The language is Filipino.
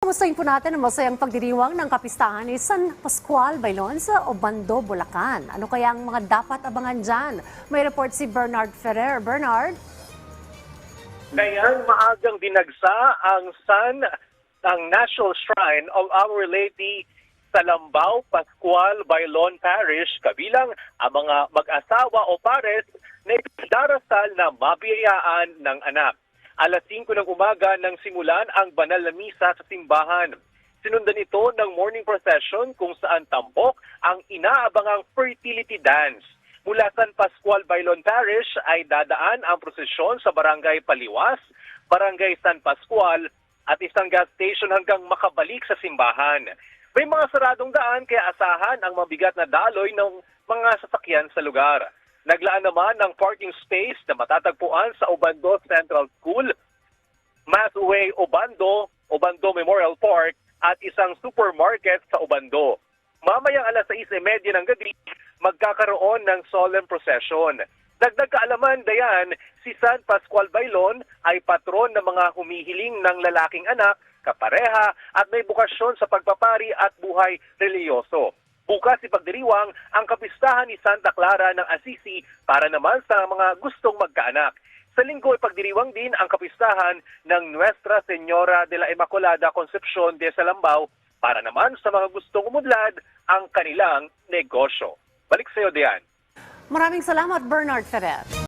Kumustahin po natin ang masayang pagdiriwang ng kapistahan ni San Pascual Bailon sa Obando, Bulacan. Ano kaya ang mga dapat abangan dyan? May report si Bernard Ferrer. Bernard? Ngayon, maagang dinagsa ang San ng National Shrine of Our Lady sa Lambao, Pascual, Bailon Parish, kabilang ang mga mag-asawa o pares na darasal na mabiyayaan ng anak. Alas 5 ng umaga nang simulan ang banal na misa sa simbahan. Sinundan ito ng morning procession kung saan tampok ang inaabangang fertility dance. Mula San Pascual, Bailon Parish ay dadaan ang prosesyon sa Barangay Paliwas, Barangay San Pascual at isang gas station hanggang makabalik sa simbahan. May mga saradong daan kaya asahan ang mabigat na daloy ng mga sasakyan sa lugar. Naglaan naman ng parking space na matatagpuan sa Obando Central School, Mathway Obando, Obando Memorial Park at isang supermarket sa Obando. Mamayang alas 6.30 ng gabi, magkakaroon ng solemn procession. Dagdag kaalaman, Dayan, si San Pascual Bailon ay patron ng mga humihiling ng lalaking anak, kapareha at may bukasyon sa pagpapari at buhay reliyoso. Bukas ipagdiriwang ang kapistahan ni Santa Clara ng Assisi para naman sa mga gustong magkaanak. Sa linggo ipagdiriwang din ang kapistahan ng Nuestra Señora de la Immaculada Concepcion de Salambao para naman sa mga gustong umudlad ang kanilang negosyo. Balik sa iyo, Dian. Maraming salamat, Bernard Ferrer.